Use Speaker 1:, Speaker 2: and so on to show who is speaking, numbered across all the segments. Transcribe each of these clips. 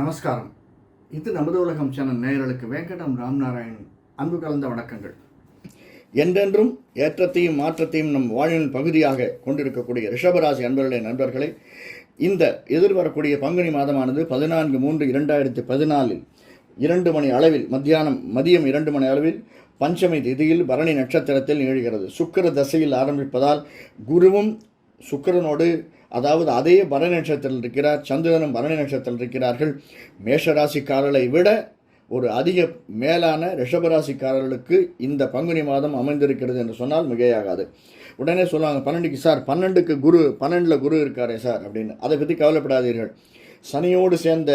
Speaker 1: நமஸ்காரம். இது நமது உலகம் சேனல் நேயர்களுக்கு வேங்கடம் ராம்நாராயண் அன்பு கலந்த வணக்கங்கள். என்றென்றும் ஏற்றத்தையும் மாற்றத்தையும் நம் வாழ்வின் பகுதியாக கொண்டிருக்கக்கூடிய ரிஷபராசி அன்பர்களே நண்பர்களே இந்த எதிர்வரக்கூடிய பங்குனி மாதமானது பதினான்கு மூன்று இரண்டாயிரத்தி பதினாலில் இரண்டு மணி அளவில் மத்தியானம் மதியம் இரண்டு மணி அளவில் பஞ்சமி திதியில் பரணி நட்சத்திரத்தில் நிகழ்கிறது. சுக்கிர தசையில் ஆரம்பிப்பதால் குருவும் சுக்கிரனோடு அதாவது அதே பரணி நட்சத்திரத்தில் இருக்கிறார் சந்திரனும் பரணி நட்சத்திரத்தில் இருக்கிறார்கள். மேஷராசிக்காரர்களை விட ஒரு அதிக மேலான ரிஷபராசிக்காரர்களுக்கு இந்த பங்குனி மாதம் அமைந்திருக்கிறது என்று சொன்னால் மிகையாகாது. உடனே சொல்லுவாங்க பன்னெண்டுக்கு சார் பன்னெண்டுக்கு குரு பன்னெண்டில் குரு இருக்காரே சார் அப்படின்னு. அதை பற்றி கவலைப்படாதீர்கள். சனியோடு சேர்ந்த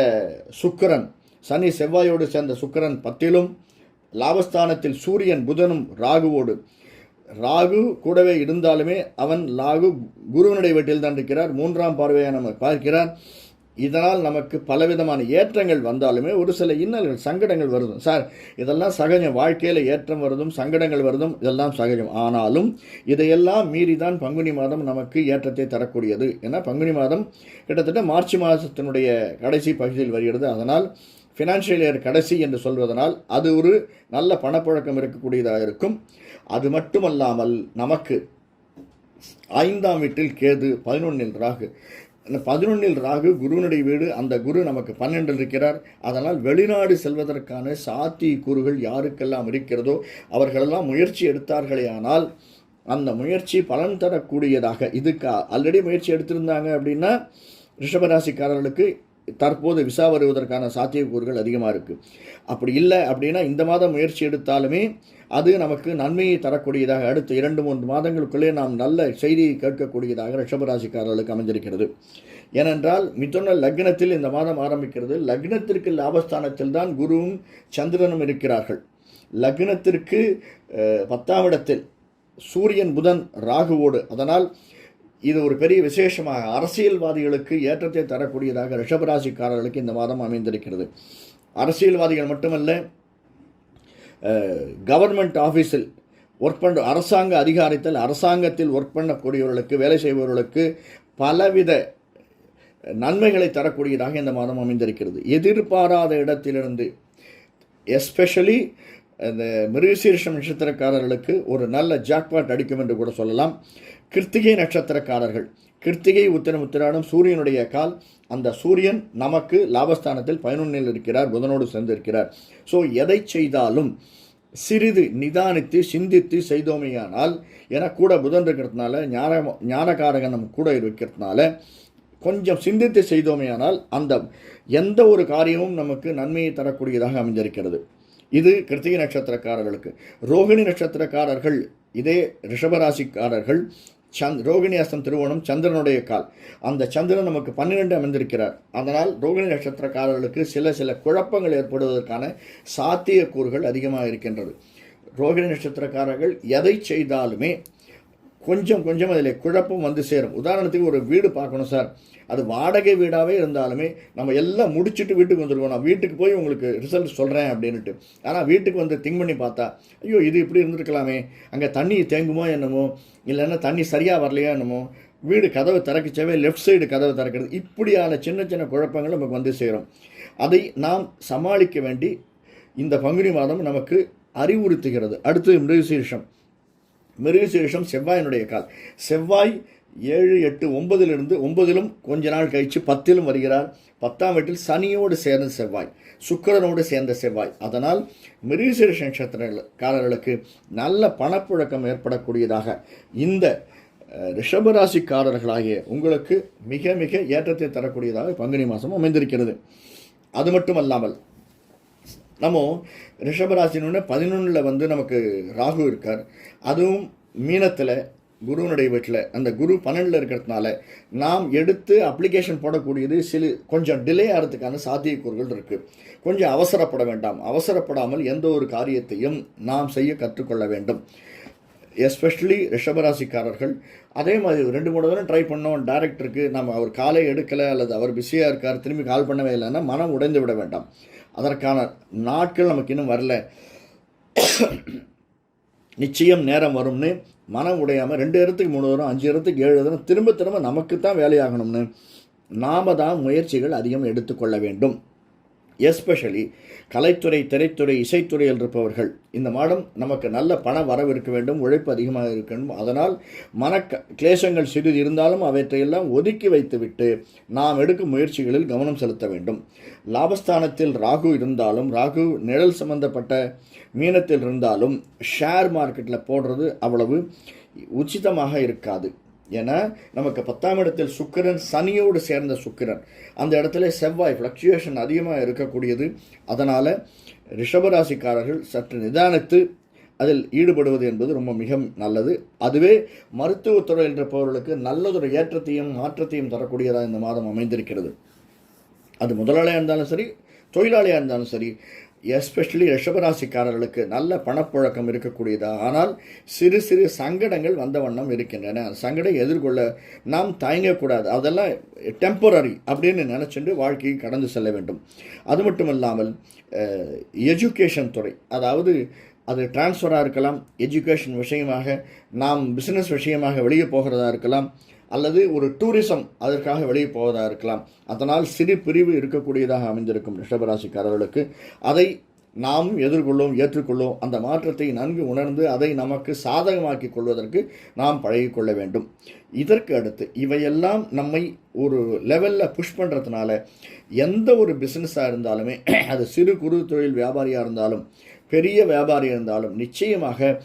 Speaker 1: சுக்கிரன் சனி செவ்வாயோடு சேர்ந்த சுக்கரன் பத்திலும் லாபஸ்தானத்தில் சூரியன் புதனும் ராகுவோடு. ராகு கூடவே இருந்தாலுமே அவன் ராகு குருவனுடைய வீட்டில் தான் இருக்கிறார். மூன்றாம் பார்வையை நம்ம பார்க்கிறார். இதனால் நமக்கு பலவிதமான ஏற்றங்கள் வந்தாலுமே ஒரு சில இன்னல்கள் சங்கடங்கள் வருதும். சார் இதெல்லாம் சகஜம். வாழ்க்கையில் ஏற்றம் வருதும் சங்கடங்கள் வருதும் இதெல்லாம் சகஜம். ஆனாலும் இதையெல்லாம் மீறி தான் பங்குனி மாதம் நமக்கு ஏற்றத்தை தரக்கூடியது. ஏன்னா பங்குனி மாதம் கிட்டத்தட்ட மார்ச் மாதத்தினுடைய கடைசி பகுதியில் வருகிறது. அதனால் ஃபினான்ஷியல் இயர் கடைசி என்று சொல்வதனால் அது ஒரு நல்ல பணப்புழக்கம் இருக்கக்கூடியதாக இருக்கும். அது மட்டுமல்லாமல் நமக்கு ஐந்தாம் வீட்டில் கேது பதினொன்னில் ராகு. அந்த பதினொன்னில் ராகு குருவனுடைய வீடு அந்த குரு நமக்கு பன்னெண்டில் இருக்கிறார். அதனால் வெளிநாடு செல்வதற்கான சாத்தி கூறுகள் யாருக்கெல்லாம் இருக்கிறதோ அவர்களெல்லாம் முயற்சி எடுத்தார்களே ஆனால் அந்த முயற்சி பலன் தரக்கூடியதாக இதுக்கு ஆல்ரெடி முயற்சி எடுத்திருந்தாங்க அப்படின்னா ரிஷபராசிக்காரர்களுக்கு தற்போது விசா வருவதற்கான சாத்தியக்கூறுகள் அதிகமாக இருக்குது அப்படி இல்லை அப்படின்னா இந்த மாதம் முயற்சி எடுத்தாலுமே அது நமக்கு நன்மையை தரக்கூடியதாக அடுத்த இரண்டு மூன்று மாதங்களுக்குள்ளே நாம் நல்ல செய்தியை கேட்கக்கூடியதாக ரிஷபராசிக்காரர்களுக்கு அமைஞ்சிருக்கிறது. ஏனென்றால் மிதுன லக்னத்தில் இந்த மாதம் ஆரம்பிக்கிறது. லக்னத்திற்கு லாபஸ்தானத்தில் தான் குருவும் சந்திரனும் இருக்கிறார்கள். லக்னத்திற்கு பத்தாம் இடத்தில் சூரியன் புதன் ராகுவோடு. அதனால் இது ஒரு பெரிய விசேஷமாக அரசியல்வாதிகளுக்கு ஏற்றத்தை தரக்கூடியதாக ரிஷபராசிக்காரர்களுக்கு இந்த மாதம் அமைந்திருக்கிறது. அரசியல்வாதிகள் மட்டுமல்ல கவர்மெண்ட் ஆஃபீஸில் ஒர்க் பண்ண அரசாங்க அதிகாரத்தில் அரசாங்கத்தில் ஒர்க் பண்ணக்கூடியவர்களுக்கு வேலை செய்பவர்களுக்கு பலவித நன்மைகளை தரக்கூடியதாக இந்த மாதம் அமைந்திருக்கிறது. எதிர்பாராத இடத்திலிருந்து எஸ்பெஷலி இந்த மிருகசீர்ஷம் நட்சத்திரக்காரர்களுக்கு ஒரு நல்ல ஜாக்பாட் அடிக்கும் என்று கூட சொல்லலாம். கிருத்திகை நட்சத்திரக்காரர்கள். கிருத்திகை உத்திரம் உத்திராடம் சூரியனுடைய கால் அந்த சூரியன் நமக்கு லாபஸ்தானத்தில் பதினொன்றில் இருக்கிறார் புதனோடு சேர்ந்திருக்கிறார். ஸோ எதை செய்தாலும் சிறிது நிதானித்து சிந்தித்து செய்தோமையானால் என கூட புதன் இருக்கிறதுனால ஞான ஞானகாரகன் நம்ம கூட இருக்கிறதுனால கொஞ்சம் சிந்தித்து செய்தோமையானால் அந்த எந்த ஒரு காரியமும் நமக்கு நன்மையை தரக்கூடியதாக அமைஞ்சிருக்கிறது. இது கிருத்திகை நட்சத்திரக்காரர்களுக்கு. ரோகிணி நட்சத்திரக்காரர்கள் இதே ரிஷபராசிக்காரர்கள் சந்த் ரோகிணி அஸ்தம் திருவோணம் சந்திரனுடைய கால். அந்த சந்திரன் நமக்கு பன்னிரெண்டு அமைந்திருக்கிறார் அதனால் ரோகிணி நட்சத்திரக்காரர்களுக்கு சில சில குழப்பங்கள் ஏற்படுவதற்கான சாத்தியக்கூறுகள் அதிகமாக இருக்கின்றது. ரோகிணி நட்சத்திரக்காரர்கள் எதை செய்தாலுமே கொஞ்சம் கொஞ்சம் அதில் குழப்பம் வந்து சேரும். உதாரணத்துக்கு ஒரு வீடு பார்க்கணும் சார். அது வாடகை வீடாகவே இருந்தாலுமே நம்ம எல்லாம் முடிச்சுட்டு வீட்டுக்கு வந்துடுவோம் நான் வீட்டுக்கு போய் உங்களுக்கு ரிசல்ட் சொல்கிறேன் அப்படின்ட்டு ஆனால் வீட்டுக்கு வந்து திங்க் பண்ணி பார்த்தா ஐயோ இது இப்படி இருந்திருக்கலாமே. அங்கே தண்ணி தேங்குமோ என்னமோ? இல்லைன்னா தண்ணி சரியாக வரலையோ என்னமோ? வீடு கதவை திறக்கச்சவே லெஃப்ட் சைடு கதவை திறக்கிறது. இப்படியான சின்ன சின்ன குழப்பங்கள் நமக்கு வந்து சேரும். அதை நாம் சமாளிக்க வேண்டி இந்த பங்குனி மாதம் நமக்கு அறிவுறுத்துகிறது. அடுத்து மிருகசீர்ஷம் மிருகசீரிஷம் செவ்வாயினுடைய கால். செவ்வாய் ஏழு எட்டு ஒன்பதிலிருந்து ஒன்பதிலும் கொஞ்ச நாள் கழித்து பத்திலும் வருகிறார். பத்தாம் வீட்டில் சனியோடு சேர்ந்த செவ்வாய் சுக்கரனோடு சேர்ந்த செவ்வாய். அதனால் மிருகசீரிஷ நட்சத்திரக்காரர்களுக்கு நல்ல பணப்புழக்கம் ஏற்படக்கூடியதாக இந்த ரிஷபராசிக்காரர்களாகிய உங்களுக்கு மிக மிக ஏற்றத்தை தரக்கூடியதாக பங்குனி மாதம் அமைந்திருக்கிறது. அது மட்டும் அல்லாமல் நம்ம ரிஷபராசினு பதினொன்றில் வந்து நமக்கு ராகு இருக்கார். அதுவும் மீனத்தில் குருவனுடைய வீட்டில். அந்த குரு பன்னெண்டில் இருக்கிறதுனால நாம் எடுத்து அப்ளிகேஷன் போடக்கூடியது சில கொஞ்சம் டிலே ஆகிறதுக்கான சாத்தியக்கூறுகள் இருக்குது கொஞ்சம் அவசரப்பட வேண்டாம். அவசரப்படாமல் எந்த ஒரு காரியத்தையும் நாம் செய்ய கற்றுக்கொள்ள வேண்டும். எஸ்பெஷலி ரிஷபராசிக்காரர்கள். அதே மாதிரி ரெண்டு மூணு தடவை ட்ரை பண்ணோம். டேரக்டருக்கு நம்ம அவர் காலை எடுக்கலை அல்லது அவர் பிஸியாக இருக்கார் திரும்பி கால் பண்ணவே இல்லைன்னா மனம் உடைந்து விட வேண்டாம். அதற்கான நாட்கள் நமக்கு இன்னும் வரல. நிச்சயம் நேரம் வரும்னு மனம் உடையாமல் ரெண்டு இடத்துக்கு மூணு தரம் அஞ்சு இடத்துக்கு ஏழு தரம் திரும்ப திரும்ப நமக்கு தான் வேலையாகணும்னு நாம தான் முயற்சிகள் அதிகம் எடுத்துக்கொள்ள வேண்டும். எஸ்பெஷலி கலைத்துறை திரைத்துறை இசைத்துறையில் இருப்பவர்கள் இந்த மாதம் நமக்கு நல்ல பண வரவு இருக்க வேண்டும் உழைப்பு அதிகமாக இருக்க வேண்டும். அதனால் மன கிளேசங்கள் சிறிது இருந்தாலும் அவற்றையெல்லாம் ஒதுக்கி வைத்துவிட்டு நாம் எடுக்கும் முயற்சிகளில் கவனம் செலுத்த வேண்டும். லாபஸ்தானத்தில் ராகு இருந்தாலும் ராகு நிழல் சம்பந்தப்பட்ட மீனத்தில் இருந்தாலும் ஷேர் மார்க்கெட்டில் போடுறது அவ்வளவு உச்சிதமாக இருக்காது. ஏன்னா நமக்கு பத்தாம் இடத்தில் சுக்கிரன் சனியோடு சேர்ந்த சுக்கிரன். அந்த இடத்துல செவ்வாய் ஃப்ளக்சுவேஷன் அதிகமாக இருக்கக்கூடியது. அதனால் ரிஷபராசிக்காரர்கள் சற்று நிதானித்து அதில் ஈடுபடுவது என்பது ரொம்ப மிக நல்லது. அதுவே மருத்துவத்துறை இருப்பவர்களுக்கு நல்லதொரு ஏற்றத்தையும் மாற்றத்தையும் தரக்கூடியதாக இந்த மாதம் அமைந்திருக்கிறது. அது முதலாளியாக இருந்தாலும் சரி தொழிலாளியாக இருந்தாலும் சரி எஸ்பெஷலி ரிஷபராசிக்காரர்களுக்கு நல்ல பணப்புழக்கம் இருக்கக்கூடியதா? ஆனால் சிறு சிறு சங்கடங்கள் வந்த வண்ணம் இருக்கின்றன. அந்த சங்கடம் எதிர்கொள்ள நாம் தயங்கக்கூடாது. அதெல்லாம் டெம்பரரி அப்படின்னு நினச்சிட்டு வாழ்க்கையை கடந்து செல்ல வேண்டும். அது மட்டும் இல்லாமல் எஜுகேஷன் துறை. அதாவது அது டிரான்ஸ்ஃபராக இருக்கலாம். எஜுகேஷன் விஷயமாக நாம் பிஸ்னஸ் விஷயமாக வெளியே போகிறதா இருக்கலாம். அல்லது ஒரு டூரிசம் அதற்காக வெளியே போவதாக இருக்கலாம். அதனால் சிறு பிரிவு இருக்கக்கூடியதாக அமைந்திருக்கும் ரிஷபராசிக்காரர்களுக்கு அதை நாம் எதிர்கொள்ளும் ஏற்றுக்கொள்ளும் அந்த மாற்றத்தை நன்கு உணர்ந்து அதை நமக்கு சாதகமாக்கி கொள்வதற்கு நாம் பழகிக்கொள்ள வேண்டும். இதற்கு அடுத்து இவையெல்லாம் நம்மை ஒரு லெவலில் புஷ் பண்ணுறதுனால எந்த ஒரு பிஸ்னஸாக இருந்தாலுமே அது சிறு குறு தொழில் வியாபாரியாக இருந்தாலும் பெரிய வியாபாரியாக இருந்தாலும் நிச்சயமாக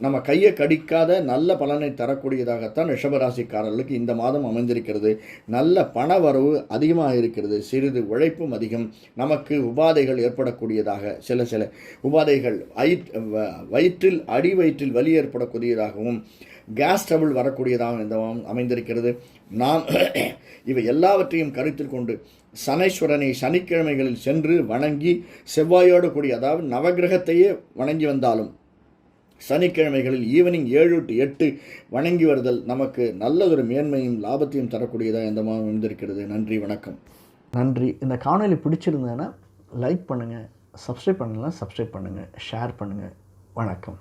Speaker 1: நம்ம கையை கடிக்காத நல்ல பலனை தரக்கூடியதாகத்தான் ரிஷபராசிக்காரர்களுக்கு இந்த மாதம் அமைந்திருக்கிறது. நல்ல பண வரவு அதிகமாக இருக்கிறது. சிறிது உழைப்பும் அதிகம். நமக்கு உபாதைகள் ஏற்படக்கூடியதாக சில சில உபாதைகள் வயிற்றில் அடி வயிற்றில் வலி ஏற்படக்கூடியதாகவும் கேஸ் ட்ரபிள் வரக்கூடியதாகவும் இந்த அமைந்திருக்கிறது. நாம் இவை எல்லாவற்றையும் கருத்தில் கொண்டு சனேஸ்வரனை சனிக்கிழமைகளில் சென்று வணங்கி செவ்வாயோடு கூடிய அதாவது நவக்கிரகத்தையே வணங்கி வந்தாலும் சனிக்கிழமைகளில் ஈவினிங் ஏழு டு எட்டு வணங்கி வருதல். நமக்கு நல்லதொரு மேன்மையும் லாபத்தையும் தரக்கூடியதாக இந்த மாதம் அமைந்திருக்கிறது. நன்றி வணக்கம்.
Speaker 2: நன்றி. இந்த காணொளி பிடிச்சிருந்தேன்னா லைக் பண்ணுங்கள் சப்ஸ்கிரைப் பண்ணலாம் சப்ஸ்கிரைப் பண்ணுங்கள் ஷேர் பண்ணுங்கள் வணக்கம்.